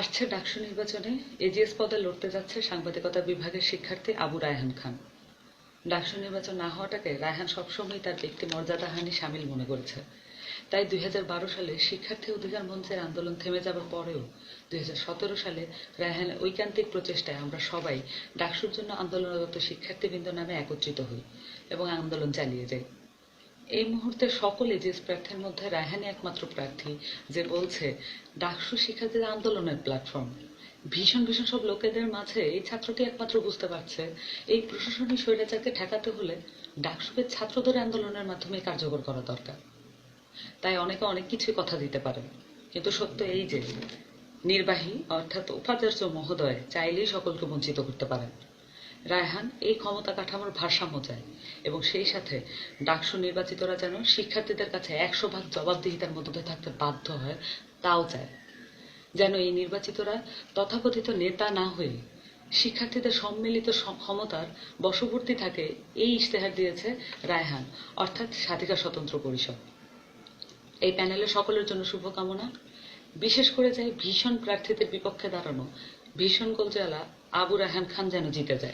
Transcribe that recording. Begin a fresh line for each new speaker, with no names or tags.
আসছে ডাকসু নির্বাচনে। এজিএস পদে লড়তে যাচ্ছে সাংবাদিকতা বিভাগের শিক্ষার্থী আবু রায়হান খান। ডাকসু নির্বাচন না হওয়াটাকে রায়হান সবসময় তার ব্যক্তি মর্যাদাহানি সামিল মনে করেছে। তাই দুই হাজার বারো সালে শিক্ষার্থী অধিকার মঞ্চের আন্দোলন থেমে যাবার পরেও দুই হাজার সতেরো সালে রায়হানের ঐকান্তিক প্রচেষ্টায় আমরা সবাই ডাকসুর জন্য আন্দোলনরত শিক্ষার্থীবৃন্দ নামে একত্রিত হই এবং আন্দোলন চালিয়ে যাই। এই মুহূর্তে সকল যে প্রার্থীর মধ্যে রায়হানি একমাত্র প্রার্থী, যে বলছে, ডাকসু শিক্ষার্থীদের আন্দোলনের প্ল্যাটফর্ম ভীষণ ভীষণ সব লোকেদের মাঝে এই ছাত্রটি একমাত্র বুঝতে পারছে। এই প্রশাসনিক স্বৈরাচারকে ঠেকাতে হলে ডাকসুকে ছাত্রদের আন্দোলনের মাধ্যমে কার্যকর করা দরকার। তাই অনেকে অনেক কিছুই কথা দিতে পারেন। কিন্তু সত্য এই যে, নির্বাহী অর্থাৎ উপাচার্য মহোদয় চাইলেই সকলকে বঞ্চিত করতে পারেন। রায়হান, এই ক্ষমতা কাঠামোর ভারসাম্য চায় এবং সেই সাথে ডাকসু নির্বাচিতরা যেন শিক্ষার্থীদের কাছে একশো ভাগ জবাবদিহিতার মধ্যে থাকতে বাধ্য হয়, তাও চায়। যেন এই নির্বাচিতরা তথাকথিত নেতা না হয়ে শিক্ষার্থীদের সম্মিলিত সম- ক্ষমতার বশবর্তী থাকে, এই ইশতেহার দিয়েছে রায়হান, অর্থাৎ স্বাধিকার স্বতন্ত্র পরিষদ। এই প্যানেলে সকলের জন্য শুভকামনা। বিশেষ করে চাই ভীষণ প্রার্থীদের বিপক্ষে দাঁড়ানো। ভীষণ গোলজালা আবু রায়হান খান যেন জিতে যায়।